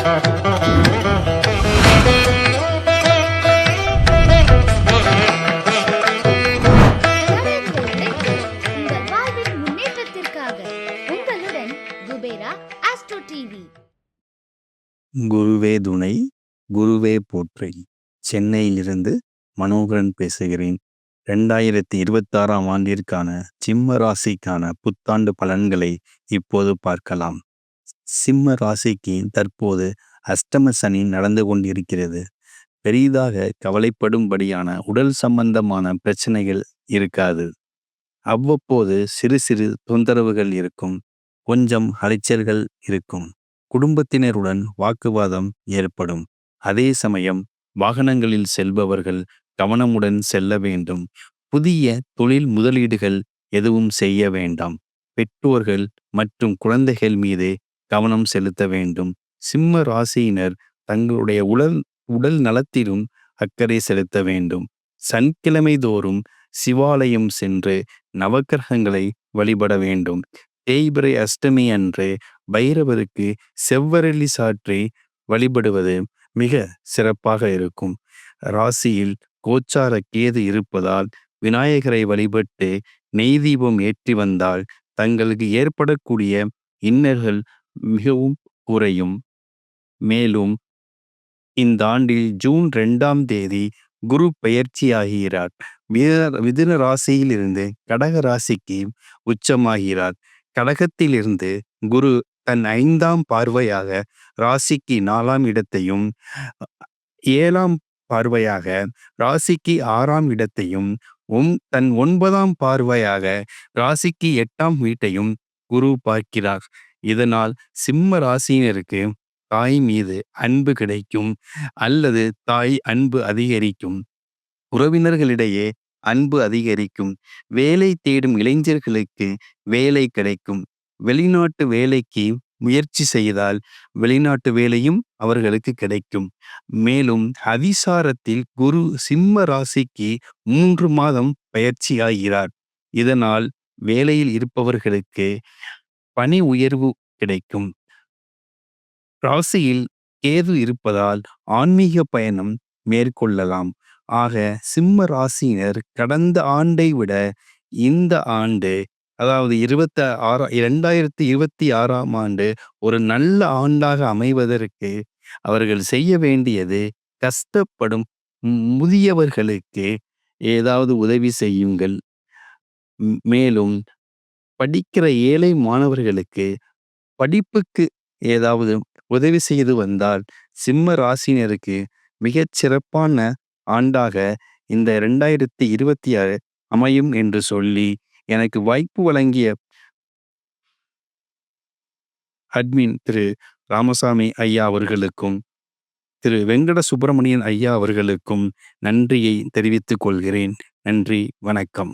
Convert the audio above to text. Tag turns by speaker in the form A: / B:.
A: குருவே துணை குருவே போற்றி. சென்னையிலிருந்து மனோகரன் பேசுகிறேன். ரெண்டாயிரத்தி இருபத்தாறாம் ஆண்டிற்கான சிம்ம ராசிக்கான புத்தாண்டு பலன்களை இப்போது பார்க்கலாம். சிம்ம ராசிக்கு தற்போது அஷ்டம சனி நடந்து கொண்டிருக்கிறது. பெரிதாக கவலைப்படும்படியான உடல் சம்பந்தமான பிரச்சனைகள் இருக்காது. அவ்வப்போது சிறு சிறு தொந்தரவுகள் இருக்கும். கொஞ்சம் அலைச்சல்கள் இருக்கும். குடும்பத்தினருடன் வாக்குவாதம் ஏற்படும். அதே சமயம் வாகனங்களில் செல்பவர்கள் கவனமுடன் செல்ல வேண்டும். புதிய தொழில் முதலீடுகள் எதுவும் செய்ய வேண்டாம். பெற்றோர்கள் மற்றும் குழந்தைகள் மீது கவனம் செலுத்த வேண்டும். சிம்ம ராசியினர் தங்களுடைய உடல் உடல் நலத்திலும் அக்கறை செலுத்த வேண்டும். சனிக்கிழமை தோறும் சிவாலயம் சென்று நவக்கிரகங்களை வழிபட வேண்டும். தேய்பிரை அஷ்டமி அன்று பைரவருக்கு செவ்வரளி சாற்றி வழிபடுவது மிக சிறப்பாக இருக்கும். ராசியில் கோச்சார கேது இருப்பதால் விநாயகரை வழிபட்டு நெய் தீபம் ஏற்றி வந்தால் தங்களுக்கு ஏற்படக்கூடிய இன்னர்கள் மிகவும் குறையும் மேலும் இந்த ஆண்டில் ஜூன் ரெண்டாம் தேதி குரு பெயர்ச்சியாகிறார். மித- மிதுன ராசியிலிருந்து கடக ராசிக்கு உச்சமாகிறார். கடகத்திலிருந்து குரு தன் ஐந்தாம் பார்வையாக ராசிக்கு நாலாம் இடத்தையும் ஏழாம் பார்வையாக ராசிக்கு ஆறாம் இடத்தையும் ஒம் தன் ஒன்பதாம் பார்வையாக ராசிக்கு எட்டாம் வீட்டையும் குரு பார்க்கிறார். இதனால் சிம்ம ராசியினருக்கு தாய் மீது அன்பு கிடைக்கும் அல்லது தாய் அன்பு அதிகரிக்கும். உறவினர்களிடையே அன்பு அதிகரிக்கும். வேலை தேடும் இளைஞர்களுக்கு வேலை கிடைக்கும். வெளிநாட்டு வேலைக்கு முயற்சி செய்தால் வெளிநாட்டு வேலையும் அவர்களுக்கு கிடைக்கும். மேலும் அதிசாரத்தில் குரு சிம்ம ராசிக்கு மூன்று மாதம் பயிற்சியாகிறார். இதனால் வேலையில் இருப்பவர்களுக்கு பணி உயர்வு கிடைக்கும். ராசியில் கேது இருப்பதால் ஆன்மீக பயணம் மேற்கொள்ளலாம். ஆக சிம்ம ராசியினர் கடந்த ஆண்டை விட இந்த ஆண்டு அதாவது இருபத்தி ஆறா இரண்டாயிரத்தி இருபத்தி ஆறாம் ஆண்டு ஒரு நல்ல ஆண்டாக அமைவதற்கு அவர்கள் செய்ய வேண்டியது கஷ்டப்படும் முதியவர்களுக்கு ஏதாவது உதவி செய்யுங்கள். மேலும் படிக்கிற ஏழை மாணவர்களுக்கு படிப்புக்கு ஏதாவது உதவி செய்து வந்தால் சிம்ம ராசினருக்கு மிகச் சிறப்பான ஆண்டாக இந்த ரெண்டாயிரத்தி இருபத்தி ஆறு அமையும் என்று சொல்லி எனக்கு வாய்ப்பு வழங்கிய அட்மின் திரு. ராமசாமி ஐயா அவர்களுக்கும் திரு. வெங்கட சுப்பிரமணியன் ஐயா அவர்களுக்கும் நன்றியை தெரிவித்துக் கொள்கிறேன். நன்றி வணக்கம்.